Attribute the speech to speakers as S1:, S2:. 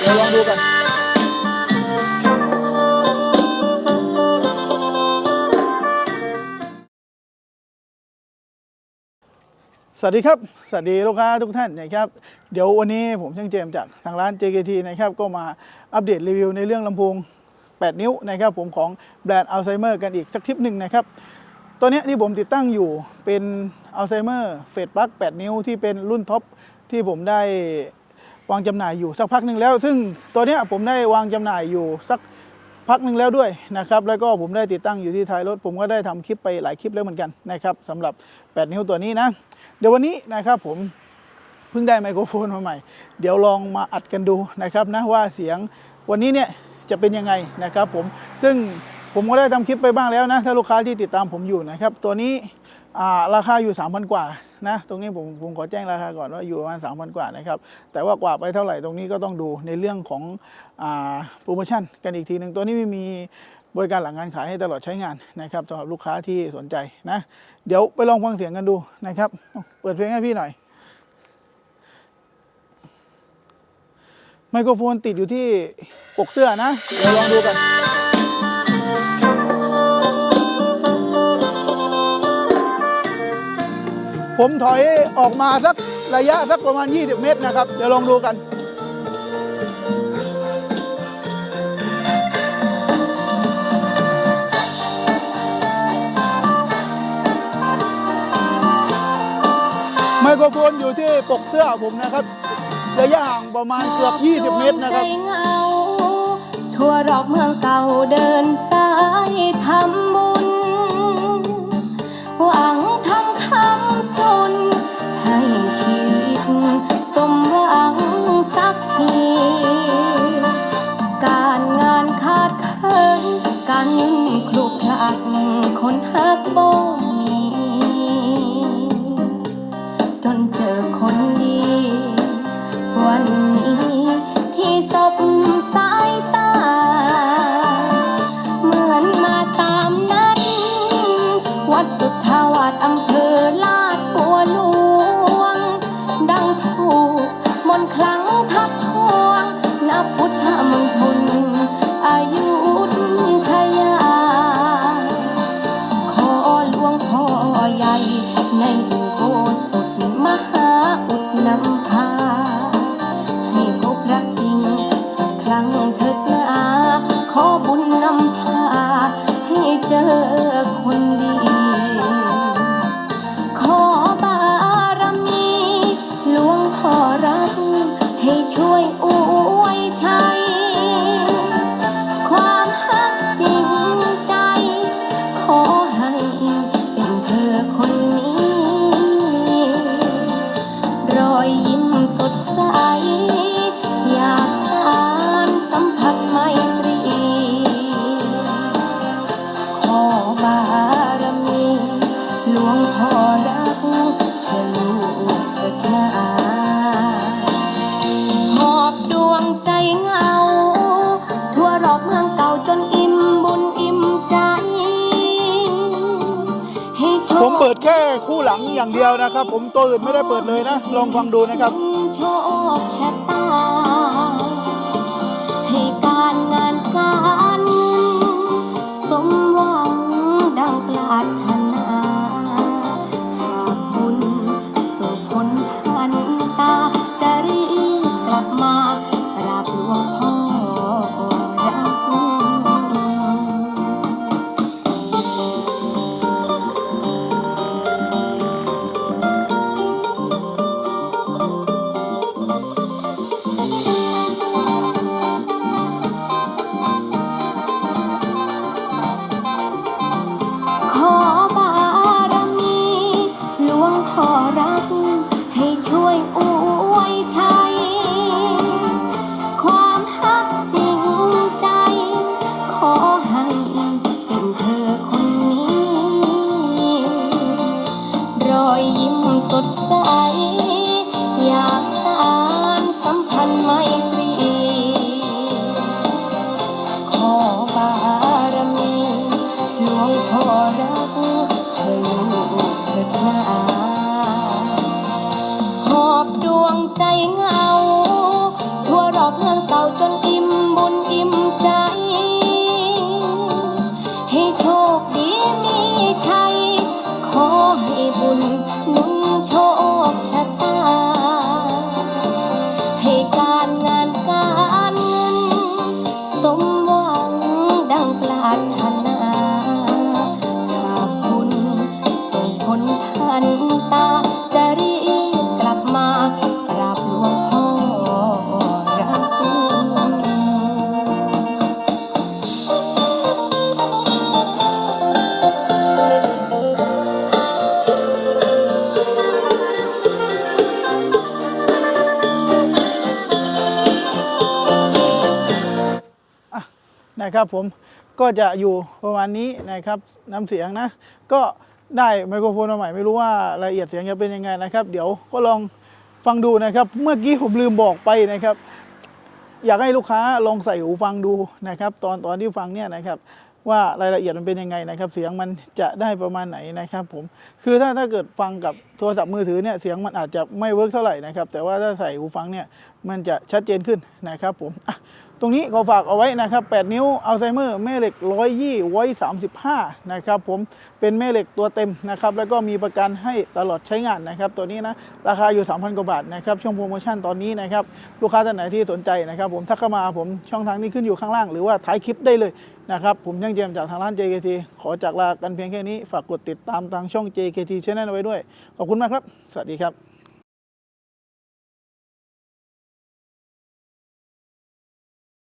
S1: เดี๋ยวลองดูกันสวัสดีครับ สวัสดีลูกค้าทุกท่านนะครับ เดี๋ยววันนี้ผมช่างเจมจากทางร้าน JKT นะครับ ก็มาอัปเดตรีวิวในเรื่องลำโพง 8 นิ้วนะครับ ผมของแบรนด์อัลไซเมอร์กันอีกสักคลิปหนึ่งนะครับ ตัวนี้ที่ผมติดตั้งอยู่เป็นอัลไซเมอร์เฟดปลั๊ก8 นิ้วที่เป็นรุ่นท็อปที่ผมได้ วางจำหน่ายอยู่สักพักหนึ่งแล้ว ซึ่งตัวเนี้ยผมได้วางจำหน่ายอยู่สักพักหนึ่งแล้วด้วยนะครับ แล้วก็ผมได้ติดตั้งอยู่ที่ท้ายรถ ผมก็ได้ทำคลิปไปหลายคลิปแล้วเหมือนกันนะครับสำหรับ 8 นิ้วตัวนี้นะ เดี๋ยววันนี้นะครับผมเพิ่งได้ไมโครโฟนมาใหม่ เดี๋ยวลองมาอัดกันดูนะครับนะว่าเสียงวันนี้เนี่ยจะเป็นยังไงนะครับผมซึ่ง ผมก็ได้ทำคลิปไปบ้างแล้วนะ ถ้าลูกค้าที่ติดตามผมอยู่นะครับ ตัวนี้ราคาอยู่ 3,000 กว่านะตรงนี้ผมผมขอแจ้งราคาก่อนว่าอยู่ประมาณ 3,000 กว่านะครับ แต่ว่ากว่าไปเท่าไหร่ตรงนี้ก็ต้องดูในเรื่องของอโปรโมชั่นกันอีกทีหนึ่งตัวนี้ไม่มีบริการหลังการขายให้ตลอดใช้งานนะครับสำหรับลูกค้าที่สนใจนะ เดี๋ยวไปลองฟังเสียงกันดูนะครับ เปิดเพลงให้พี่หน่อย ไมโครโฟนติดอยู่ที่ปกเสื้อนะเดี๋ยวลองดูกัน ผมถอยออกมาสักระยะสักประมาณ 20 เมตรนะครับ เดี๋ยวลองดูกันไมโครโฟนอยู่ที่ปกเสื้อผมนะครับ ระยะห่างประมาณเกือบ 20 เมตรนะครับ
S2: ใจเหงาทั่วรอบเมืองเก่าเดินสายทำบุญหวัง ครั้งเถิดนาขอบุญนำพาให้เจอคนดี ขอบารมีหลวงพ่อรักให้ช่วยอวยชัยความหักจริงใจ ขอให้เป็นเธอคนนี้ รอยยิ้ม ผมเปิดแค่คู่หลังอย่างเดียวนะครับ ผมตัวอื่นไม่ได้เปิดเลยนะ ลองฟังดูนะครับ สดใส อยากสานสัมพันธ์ไม่ตรี ขอบารมีหลวงพ่อรักช่วยลูกเถิดนาหอบดวงใจเงา ทั่วรอบเมืองเก่าจนอิ่มบุญอิ่มใจ ให้โชค
S1: ดีมีชัยขอ
S2: ให้บุญ นะ
S1: ครับผมก็จะอยู่ประมาณนี้นะครับน้ำเสียงนะ ก็ได้ไมโครโฟนมาใหม่ไม่รู้ว่ารายละเอียดเสียงจะเป็นยังไงนะครับ เดี๋ยวก็ลองฟังดูนะครับ เมื่อกี้ผมลืมบอกไปนะครับ อยากให้ลูกค้าลองใส่หูฟังดูนะครับ ตอนตอนที่ฟังเนี่ยนะครับ ว่ารายละเอียดมันเป็นยังไงนะครับ เสียงมันจะได้ประมาณไหนนะครับ ผมคือถ้าถ้าเกิดฟังกับโทรศัพท์มือถือเนี่ยเสียงมันอาจจะไม่เวิร์กเท่าไหร่นะครับ แต่ว่าถ้าใส่หูฟังเนี่ยมันจะชัดเจนขึ้นนะครับ ผม รงนี้ขอฝากเอาไว้นะครับ 8 นิ้วอัลไซเมอร์แม่เหล็ก120ไว้35 นะครับผมเป็นแม่เหล็กตัวเต็มนะครับ แล้วก็มีประกันให้ตลอดใช้งานนะครับ ตัวนี้นะราคาอยู่ 3,000 กว่าบาทนะครับช่วงโปรโมชั่นตอนนี้นะครับลูกค้าท่านไหนที่สนใจนะครับ ผมทักเข้ามาผมช่องทางนี้ขึ้นอยู่ข้างล่าง หรือว่าท้ายคลิปได้เลยนะครับผมช่างเจมจากทางร้าน JKT ขอจากลากันเพียงแค่นี้ฝากกดติดตามทางช่อง JKT Channel ไว้ด้วย ขอบคุณมากครับ สวัสดีครับ